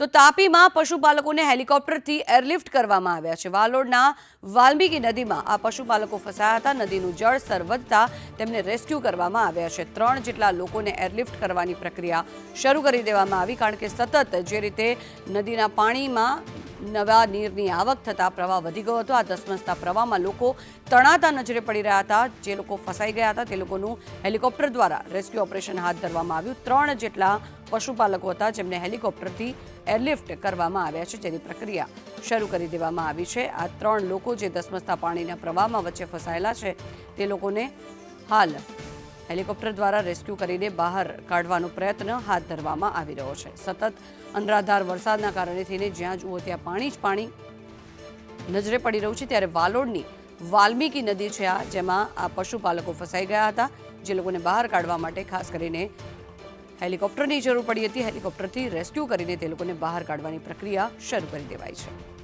તો તાપીમાં પશુપાલકોને હેલિકોપ્ટરથી એરલિફ્ટ કરવામાં આવ્યા છે. વાલોડના વાલ્મીકી નદીમાં આ પશુપાલકો ફસાયા હતા. નદીનું જળસ્તર વધતા તેમને રેસ્ક્યુ કરવામાં આવ્યા છે. ત્રણ જેટલા લોકોને એરલિફ્ટ કરવાની પ્રક્રિયા શરૂ કરી દેવામાં આવી, કારણ કે સતત જે રીતે નદીના પાણીમાં નવા નીરની આવક થતાં પ્રવાહ વધી ગયો હતો. આ ધસમસતા પ્રવાહમાં લોકો તણાતા નજરે પડી રહ્યા હતા. જે લોકો ફસાઈ ગયા હતા, તે લોકોનું હેલિકોપ્ટર દ્વારા રેસ્ક્યુ ઓપરેશન હાથ ધરવામાં આવ્યું. ત્રણ જેટલા પશુપાલકો હતા, જેમને હેલિકોપ્ટરથી એરલિફ્ટ કરવામાં આવ્યા છે. જેની પ્રક્રિયા શરૂ કરી દેવામાં આવી છે. આ ત્રણ લોકો જે ધસમસતા પાણીના પ્રવાહમાં વચ્ચે ફસાયેલા છે, તે લોકોને હાલ હેલિકોપ્ટર દ્વારા રેસ્ક્યુ કરીને બહાર કાઢવાનો પ્રયત્ન હાથ ધરવામાં આવી રહ્યો છે. સતત અનરાધાર વરસાદના કારણે થઈને જ્યાં જુઓ ત્યાં પાણી જ પાણી નજરે પડી રહ્યું છે. ત્યારે વાલોડની વાલ્મીકી નદી છે આ, જેમાં આ પશુપાલકો ફસાઈ ગયા હતા, જે લોકોને બહાર કાઢવા માટે ખાસ કરીને હેલિકોપ્ટરની જરૂર પડી હતી. હેલિકોપ્ટરથી રેસ્ક્યુ કરીને તે લોકોને બહાર કાઢવાની પ્રક્રિયા શરૂ કરી દેવાઈ છે.